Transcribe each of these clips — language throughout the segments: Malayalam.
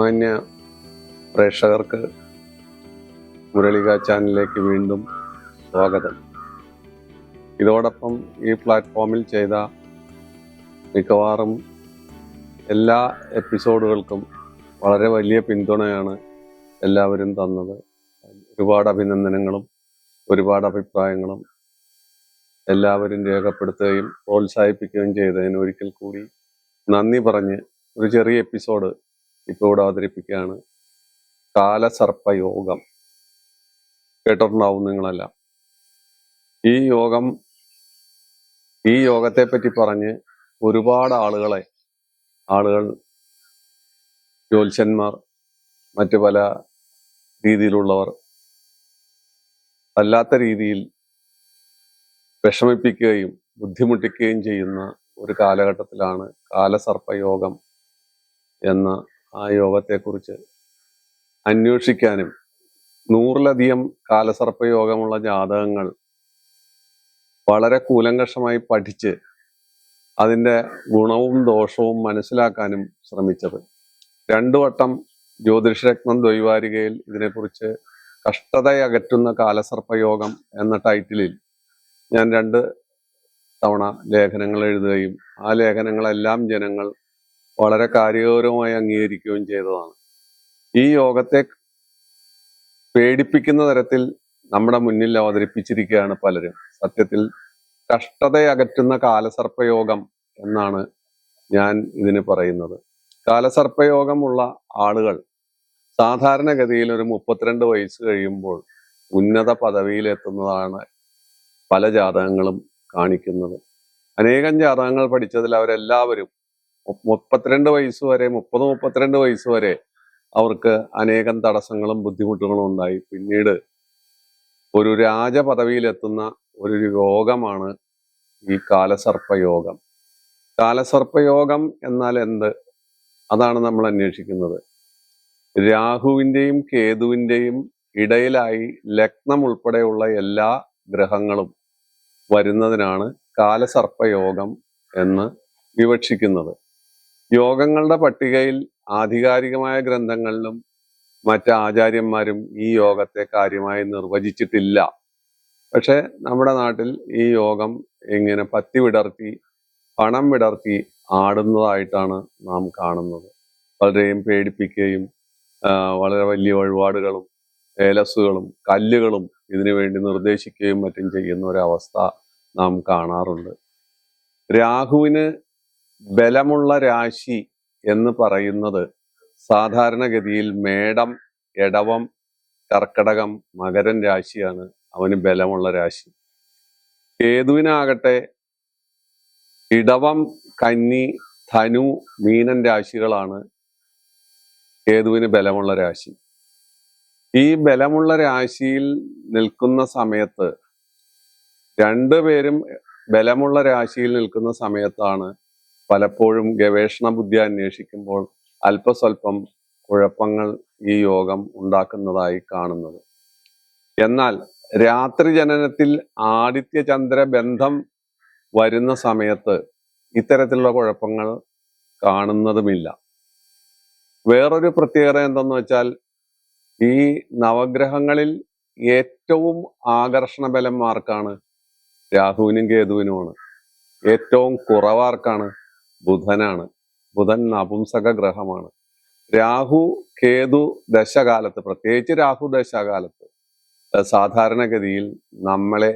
മാന്യ പ്രേക്ഷകർക്ക് മുരളിക ചാനലിലേക്ക് വീണ്ടും സ്വാഗതം. ഇതോടൊപ്പം ഈ പ്ലാറ്റ്ഫോമിൽ ചെയ്ത മിക്കവാറും എല്ലാ എപ്പിസോഡുകൾക്കും വളരെ വലിയ പിന്തുണയാണ് എല്ലാവരും തന്നത്. ഒരുപാട് അഭിനന്ദനങ്ങളും ഒരുപാട് അഭിപ്രായങ്ങളും എല്ലാവരും രേഖപ്പെടുത്തുകയും പ്രോത്സാഹിപ്പിക്കുകയും ചെയ്തതിന് ഒരിക്കൽ കൂടി നന്ദി പറഞ്ഞ് ഒരു ചെറിയ എപ്പിസോഡ് ഇപ്പോൾ ഇവിടെ അവതരിപ്പിക്കുകയാണ് കാലസർപ്പയോഗം. കേട്ടിട്ടുണ്ടാവും നിങ്ങളെല്ലാം. ഈ യോഗം ഈ യോഗത്തെ പറ്റി പറഞ്ഞ് ഒരുപാട് ആളുകളെ ആളുകൾ ജ്യോത്സ്യന്മാർ മറ്റു പല രീതിയിലുള്ളവർ അല്ലാത്ത രീതിയിൽ വിഷമിപ്പിക്കുകയും ബുദ്ധിമുട്ടിക്കുകയും ചെയ്യുന്ന ഒരു കാലഘട്ടത്തിലാണ് കാലസർപ്പയോഗം എന്ന ആ യോഗത്തെക്കുറിച്ച് അന്വേഷിക്കാനും നൂറിലധികം കാലസർപ്പയോഗമുള്ള ജാതകങ്ങൾ വളരെ കൂലങ്കഷമായി പഠിച്ച് അതിന്റെ ഗുണവും ദോഷവും മനസ്സിലാക്കാനും ശ്രമിച്ചത്. രണ്ടു വട്ടം ജ്യോതിഷരത്നം ദ്വൈവാരികയിൽ ഇതിനെക്കുറിച്ച് കഷ്ടതയകറ്റുന്ന കാലസർപ്പയോഗം എന്ന ടൈറ്റിലിൽ ഞാൻ രണ്ട് തവണ ലേഖനങ്ങൾ എഴുതുകയും ആ ലേഖനങ്ങളെല്ലാം ജനങ്ങൾ വളരെ കാര്യഗൗരവമായി അംഗീകരിക്കുകയും ചെയ്തതാണ്. ഈ യോഗത്തെ പേടിപ്പിക്കുന്ന തരത്തിൽ നമ്മുടെ മുന്നിൽ അവതരിപ്പിച്ചിരിക്കുകയാണ് പലരും. സത്യത്തിൽ കഷ്ടതയകറ്റുന്ന കാലസർപ്പയോഗം എന്നാണ് ഞാൻ ഇതിന് പറയുന്നത്. കാലസർപ്പയോഗമുള്ള ആളുകൾ സാധാരണഗതിയിൽ ഒരു മുപ്പത്തിരണ്ട് വയസ്സ് കഴിയുമ്പോൾ ഉന്നത പദവിയിലെത്തുന്നതാണ് പല ജാതകങ്ങളും കാണിക്കുന്നത്. അനേകം ജാതകങ്ങൾ പഠിച്ചതിൽ അവരെല്ലാവരും മുപ്പത്തിരണ്ട് വയസ്സ് വരെ മുപ്പത് മുപ്പത്തിരണ്ട് വയസ്സ് വരെ അവർക്ക് അനേകം തടസ്സങ്ങളും ബുദ്ധിമുട്ടുകളും ഉണ്ടായി. പിന്നീട് ഒരു രാജപദവിയിലെത്തുന്ന ഒരു യോഗമാണ് ഈ കാലസർപ്പയോഗം. കാലസർപ്പയോഗം എന്നാൽ എന്ത്? അതാണ് നമ്മൾ അന്വേഷിക്കുന്നത്. രാഹുവിന്റെയും കേതുവിന്റെയും ഇടയിലായി ലഗ്നം ഉൾപ്പെടെയുള്ള എല്ലാ ഗ്രഹങ്ങളും വരുന്നതിനാണ് കാലസർപ്പയോഗം എന്ന് വിവക്ഷിക്കുന്നത്. യോഗങ്ങളുടെ പട്ടികയിൽ ആധികാരികമായ ഗ്രന്ഥങ്ങളിലും മറ്റ് ആചാര്യന്മാരും ഈ യോഗത്തെ കാര്യമായി നിർവചിച്ചിട്ടില്ല. പക്ഷെ നമ്മുടെ നാട്ടിൽ ഈ യോഗം ഇങ്ങനെ പത്തി വിടർത്തി പണം വിടർത്തി ആടുന്നതായിട്ടാണ് നാം കാണുന്നത്. വളരെയും പേടിപ്പിക്കുകയും വളരെ വലിയ വഴിപാടുകളും ഏലസുകളും കല്ലുകളും ഇതിനു വേണ്ടി നിർദ്ദേശിക്കുകയും മറ്റും ചെയ്യുന്ന ഒരവസ്ഥ നാം കാണാറുണ്ട്. രാഹുവിന് ബലമുള്ള രാശി എന്ന് പറയുന്നത് സാധാരണഗതിയിൽ മേടം എടവം കർക്കടകം മകരൻ രാശിയാണ്. അവന് ബലമുള്ള രാശി. കേതുവിനാകട്ടെ ഇടവം കന്നി ധനു മീനൻ രാശികളാണ് കേതുവിന് ബലമുള്ള രാശി. ഈ ബലമുള്ള രാശിയിൽ നിൽക്കുന്ന സമയത്ത് രണ്ടുപേരും ബലമുള്ള രാശിയിൽ നിൽക്കുന്ന സമയത്താണ് പലപ്പോഴും ഗവേഷണ ബുദ്ധി അന്വേഷിക്കുമ്പോൾ അല്പസ്വല്പം കുഴപ്പങ്ങൾ ഈ യോഗം ഉണ്ടാക്കുന്നതായി കാണുന്നത്. എന്നാൽ രാത്രി ജനനത്തിൽ ആദിത്യ ചന്ദ്ര ബന്ധം വരുന്ന സമയത്ത് ഇത്തരത്തിലുള്ള കുഴപ്പങ്ങൾ കാണുന്നതുമില്ല. വേറൊരു പ്രത്യേകത എന്തെന്ന് വെച്ചാൽ ഈ നവഗ്രഹങ്ങളിൽ ഏറ്റവും ആകർഷണ ബലം ആർക്കാണ്? രാഹുവിനും കേതുവിനുമാണ്. ഏറ്റവും കുറവാർക്കാണ്? ബുധനാണ്. ബുധൻ നപുംസക ഗ്രഹമാണ് രാഹു കേതു ദശകാലത്ത് പ്രത്യേകിച്ച് രാഹു ദശകാലത്ത് സാധാരണഗതിയിൽ നമ്മളെ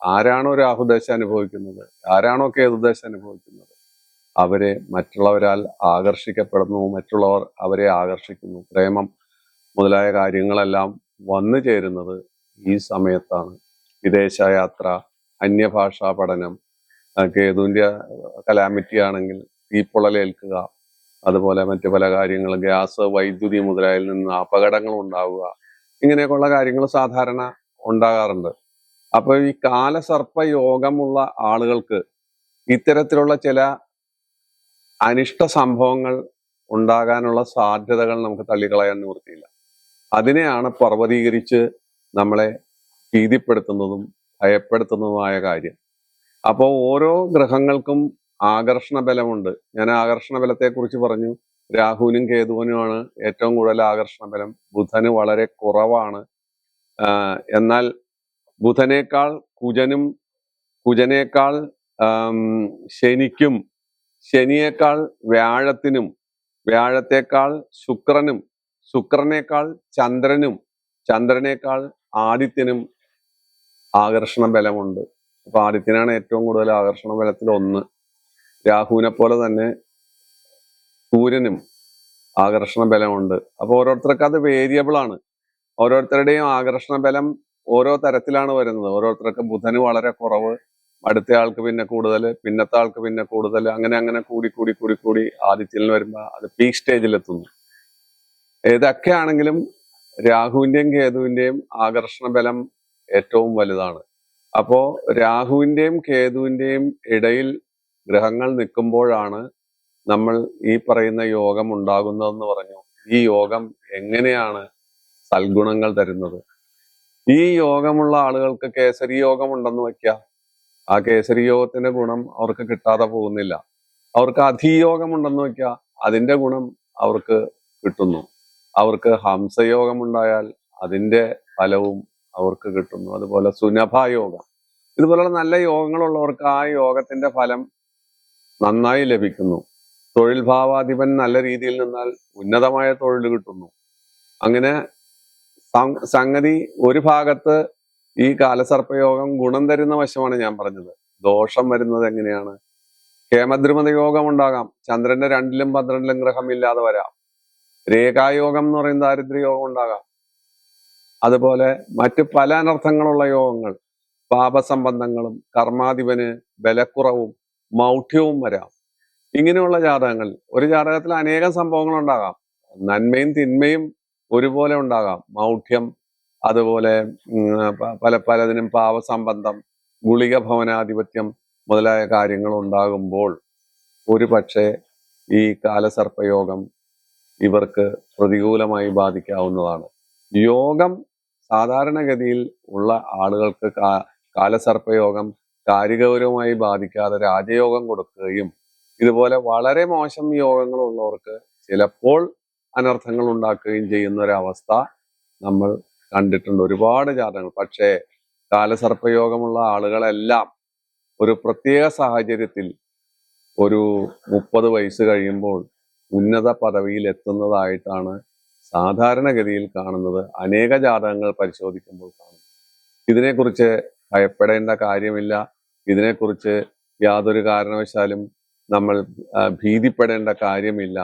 ആരാണോ രാഹു ദശ അനുഭവിക്കുന്നത് ആരാണോ കേതു ദശ അനുഭവിക്കുന്നത് അവരെ മറ്റുള്ളവരാൽ ആകർഷിക്കപ്പെടുന്നു മറ്റുള്ളവർ അവരെ ആകർഷിക്കുന്നു. പ്രേമം മുതലായ കാര്യങ്ങളെല്ലാം വന്നു ചേരുന്നത് ഈ സമയത്താണ്. വിദേശയാത്ര അന്യഭാഷാ പഠനം കേതുവിന്റെ കലാമിറ്റി ആണെങ്കിൽ തീപ്പൊള്ളലേൽക്കുക അതുപോലെ മറ്റു പല കാര്യങ്ങളും ഗ്യാസ് വൈദ്യുതി മുതലായിൽ നിന്ന് അപകടങ്ങൾ ഉണ്ടാവുക ഇങ്ങനെയൊക്കെയുള്ള കാര്യങ്ങൾ സാധാരണ ഉണ്ടാകാറുണ്ട്. അപ്പോൾ ഈ കാലസർപ്പ യോഗമുള്ള ആളുകൾക്ക് ഇത്തരത്തിലുള്ള ചില അനിഷ്ട സംഭവങ്ങൾ ഉണ്ടാകാനുള്ള സാധ്യതകൾ നമുക്ക് തള്ളിക്കളയാൻ നിവൃത്തിയില്ല. അതിനെയാണ് പർവതീകരിച്ച് നമ്മളെ ഭീതിപ്പെടുത്തുന്നതും ഭയപ്പെടുത്തുന്നതുമായ കാര്യം. അപ്പോൾ ഓരോ ഗ്രഹങ്ങൾക്കും ആകർഷണ ബലമുണ്ട് ഞാൻ ആകർഷണ ബലത്തെ കുറിച്ച് പറഞ്ഞു. രാഹുവിനും കേതുവിനുമാണ് ഏറ്റവും കൂടുതൽ ആകർഷണ ബലം ബുധന് വളരെ കുറവാണ്. എന്നാൽ ബുധനേക്കാൾ കുജനും കുജനേക്കാൾ ശനിക്കും ശനിയേക്കാൾ വ്യാഴത്തിനും വ്യാഴത്തേക്കാൾ ശുക്രനും ശുക്രനേക്കാൾ ചന്ദ്രനും ചന്ദ്രനേക്കാൾ ആദിത്യനും ആകർഷണ ബലമുണ്ട് അപ്പൊ ആദിത്യനാണ് ഏറ്റവും കൂടുതൽ ആകർഷണ ബലത്തിൽ ഒന്ന് രാഹുവിനെ പോലെ തന്നെ സൂര്യനും ആകർഷണ ബലമുണ്ട്. അപ്പോൾ ഓരോരുത്തർക്ക് അത് വേരിയബിൾ ആണ്. ഓരോരുത്തരുടെയും ആകർഷണ ബലം ഓരോ തരത്തിലാണ് വരുന്നത്. ഓരോരുത്തർക്ക് ബുധന് വളരെ കുറവ് അടുത്ത ആൾക്ക് പിന്നെ കൂടുതൽ പിന്നത്തെ ആൾക്ക് പിന്നെ കൂടുതൽ അങ്ങനെ അങ്ങനെ കൂടി കൂടി കൂടി കൂടി ആദിത്യനിൽ വരുമ്പോൾ അത് പീക്ക് സ്റ്റേജിൽ എത്തുന്നു. ഏതൊക്കെ ആണെങ്കിലും രാഹുവിന്റെയും കേതുവിന്റെയും ആകർഷണ ബലം ഏറ്റവും വലുതാണ്. അപ്പോൾ രാഹുവിന്റെയും കേതുവിന്റെയും ഇടയിൽ ഗ്രഹങ്ങൾ നിൽക്കുമ്പോഴാണ് നമ്മൾ ഈ പറയുന്ന യോഗം ഉണ്ടാകുന്നതെന്ന് പറഞ്ഞു. ഈ യോഗം എങ്ങനെയാണ് സൽഗുണങ്ങൾ തരുന്നത്? ഈ യോഗമുള്ള ആളുകൾക്ക് കേസരി യോഗം ഉണ്ടെന്ന് വയ്ക്ക ആ കേസരി യോഗത്തിന്റെ ഗുണം അവർക്ക് കിട്ടാതെ പോകുന്നില്ല. അവർക്ക് അധിയോഗം ഉണ്ടെന്ന് വയ്ക്ക അതിന്റെ ഗുണം അവർക്ക് കിട്ടുന്നു. അവർക്ക് ഹംസയോഗം ഉണ്ടായാൽ അതിന്റെ ഫലവും അവർക്ക് കിട്ടുന്നു. അതുപോലെ സുനഭായോഗം ഇതുപോലുള്ള നല്ല യോഗങ്ങളുള്ളവർക്ക് ആ യോഗത്തിന്റെ ഫലം നന്നായി ലഭിക്കുന്നു. തൊഴിൽ ഭാവാധിപൻ നല്ല രീതിയിൽ നിന്നാൽ ഉന്നതമായ തൊഴിൽ കിട്ടുന്നു. അങ്ങനെ സംഗതി ഒരു ഭാഗത്ത് ഈ കാലസർപ്പയോഗം ഗുണം തരുന്ന വശമാണ് ഞാൻ പറഞ്ഞത്. ദോഷം വരുന്നത് എങ്ങനെയാണ്? ഹേമദ്രുമത യോഗം ഉണ്ടാകാം. ചന്ദ്രന്റെ രണ്ടിലും പന്ത്രണ്ടിലും ഗ്രഹം ഇല്ലാതെ വരാം. രേഖായോഗം എന്ന് പറയുന്ന ദാരിദ്ര്യയോഗം ഉണ്ടാകാം. അതുപോലെ മറ്റ് പല അനർത്ഥങ്ങളുള്ള യോഗങ്ങൾ. പാപസംബന്ധങ്ങളും കർമാധിപന് ബലക്കുറവും മൗഢ്യവും വരാം. ഇങ്ങനെയുള്ള ജാതകങ്ങൾ ഒരു ജാതകത്തിൽ അനേകം സംഭവങ്ങൾ ഉണ്ടാകാം. നന്മയും തിന്മയും ഒരുപോലെ ഉണ്ടാകാം. മൗഢ്യം അതുപോലെ പല പലതിനും പാവസംബന്ധം ഗുളിക ഭവനാധിപത്യം മുതലായ കാര്യങ്ങൾ ഉണ്ടാകുമ്പോൾ ഒരു പക്ഷേ ഈ കാലസർപ്പയോഗം ഇവർക്ക് പ്രതികൂലമായി ബാധിക്കാവുന്നതാണ്. യോഗം സാധാരണഗതിയിൽ ഉള്ള ആളുകൾക്ക് കാലസർപ്പയോഗം കാര്യഗൗരവമായി ബാധിക്കാതെ രാജയോഗം കൊടുക്കുകയും ഇതുപോലെ വളരെ മോശം യോഗങ്ങളുള്ളവർക്ക് ചിലപ്പോൾ അനർത്ഥങ്ങൾ ഉണ്ടാക്കുകയും ചെയ്യുന്ന ഒരവസ്ഥ നമ്മൾ കണ്ടിട്ടുണ്ട്. ഒരുപാട് ജാതകങ്ങൾ. പക്ഷേ കാലസർപ്പയോഗമുള്ള ആളുകളെല്ലാം ഒരു പ്രത്യേക സാഹചര്യത്തിൽ ഒരു മുപ്പത് വയസ്സ് കഴിയുമ്പോൾ ഉന്നത പദവിയിൽ എത്തുന്നതായിട്ടാണ് സാധാരണഗതിയിൽ കാണുന്നത്. അനേക ജാതകങ്ങൾ പരിശോധിക്കുമ്പോൾ കാണുന്നത് ഇതിനെക്കുറിച്ച് ഭയപ്പെടേണ്ട കാര്യമില്ല. ഇതിനെക്കുറിച്ച് യാതൊരു കാരണവശാലും നമ്മൾ ഭീതിപ്പെടേണ്ട കാര്യമില്ല.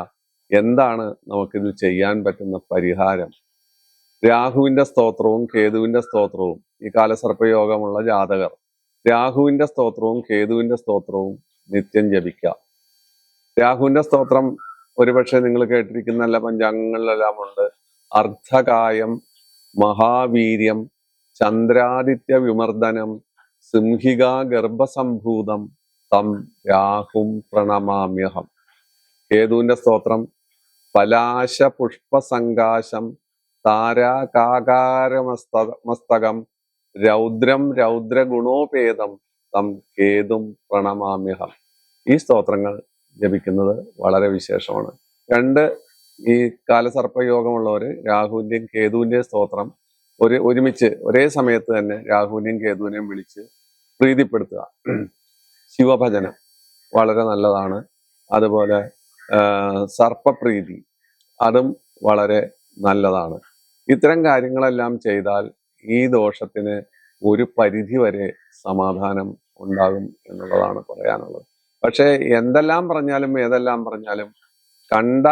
എന്താണ് നമുക്കിതിൽ ചെയ്യാൻ പറ്റുന്ന പരിഹാരം? രാഹുവിന്റെ സ്തോത്രവും കേതുവിന്റെ സ്തോത്രവും ഈ കാലസർപ്പയോഗമുള്ള ജാതകർ. രാഹുവിന്റെ സ്തോത്രവും കേതുവിന്റെ സ്തോത്രവും നിത്യം ജപിക്കാം രാഹുവിന്റെ സ്തോത്രം ഒരുപക്ഷെ നിങ്ങൾ കേട്ടിരിക്കുന്ന എല്ലാ പഞ്ചാംഗങ്ങളിലെല്ലാം ഉണ്ട് അർദ്ധകായം മഹാവീര്യം ചന്ദ്രാദിത്യ വിമർദ്ദനം സിംഹിക ഗർഭസംഭൂതം തം രാഹും പ്രണമാമ്യഹം. കേതുവിന്റെ സ്തോത്രം പലാശ പുഷ്പസങ്കാശം താരാകാകാരമസ്തകം മസ്തകം രൗദ്രം രൗദ്രഗുണോപേതം തം കേതും പ്രണമാമ്യഹം. ഈ സ്തോത്രങ്ങൾ ജപിക്കുന്നത് വളരെ വിശേഷമാണ്. രണ്ട് ഈ കാലസർപ്പയോഗമുള്ളവര് രാഹുവിന്റെയും കേതുവിന്റെയും സ്തോത്രം ഒരു ഒരുമിച്ച് ഒരേ സമയത്ത് തന്നെ രാഹുവിനെയും കേതുവിനെയും വിളിച്ച് പ്രീതിപ്പെടുത്തുക. ശിവഭജനം വളരെ നല്ലതാണ്. അതുപോലെ സർപ്പപ്രീതി അതും വളരെ നല്ലതാണ്. ഇത്തരം കാര്യങ്ങളെല്ലാം ചെയ്താൽ ഈ ദോഷത്തിന് ഒരു പരിധി വരെ സമാധാനം ഉണ്ടാകും എന്നുള്ളതാണ് പറയാനുള്ളത്. പക്ഷേ എന്തെല്ലാം പറഞ്ഞാലും ഏതെല്ലാം പറഞ്ഞാലും കണ്ട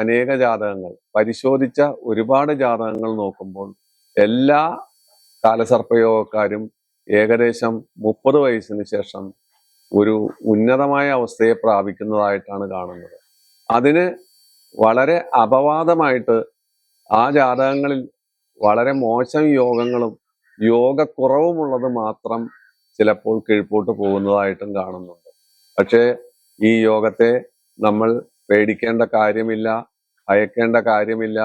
അനേക ജാതകങ്ങൾ പരിശോധിച്ച ഒരുപാട് ജാതകങ്ങൾ നോക്കുമ്പോൾ എല്ലാ കാലസർപ്പയോഗക്കാരും ഏകദേശം മുപ്പത് വയസ്സിന് ശേഷം ഒരു ഉന്നതമായ അവസ്ഥയെ പ്രാപിക്കുന്നതായിട്ടാണ് കാണുന്നത്. അതിന് വളരെ അപവാദമായിട്ട് ആ ജാതകങ്ങളിൽ വളരെ മോശം യോഗങ്ങളും യോഗക്കുറവുമുള്ളത് മാത്രം ചിലപ്പോൾ കീഴ്പോട്ട് പോകുന്നതായിട്ടും കാണുന്നുണ്ട്. പക്ഷേ ഈ യോഗത്തെ നമ്മൾ പേടിക്കേണ്ട കാര്യമില്ല ഭയക്കേണ്ട കാര്യമില്ല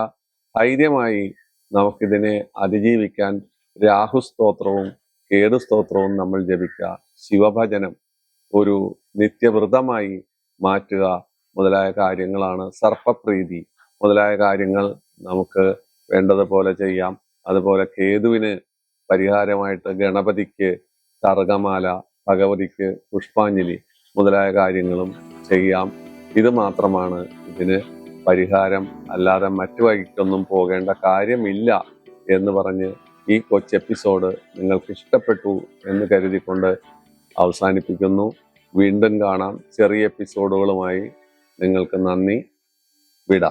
ധൈര്യമായി നമുക്കിതിനെ അതിജീവിക്കാൻ രാഹു സ്തോത്രവും രാഹുസ്തോത്രവും കേതുസ്തോത്രവും നമ്മൾ ജപിക്കുക. ശിവഭജനം ഒരു നിത്യവ്രതമായി മാറ്റുക മുതലായ കാര്യങ്ങളാണ് സർപ്പപ്രീതി. മുതലായ കാര്യങ്ങൾ നമുക്ക് വേണ്ടതുപോലെ ചെയ്യാം. അതുപോലെ കേതുവിന് പരിഹാരമായിട്ട് ഗണപതിക്ക് തർഗമാല ഭഗവതിക്ക് പുഷ്പാഞ്ജലി മുതലായ കാര്യങ്ങളും ചെയ്യാം. ഇത് മാത്രമാണ് ഇതിന് പരിഹാരം അല്ലാതെ മറ്റു വഴിക്കൊന്നും പോകേണ്ട കാര്യമില്ല എന്ന് പറഞ്ഞ് ഈ കൊച്ചു എപ്പിസോഡ് നിങ്ങൾക്ക് ഇഷ്ടപ്പെട്ടു എന്ന് കരുതിക്കൊണ്ട് അവസാനിപ്പിക്കുന്നു. വീണ്ടും കാണാം. ചെറിയ എപ്പിസോഡുകളുമായി നിങ്ങൾക്ക് നന്ദി. വിടാം.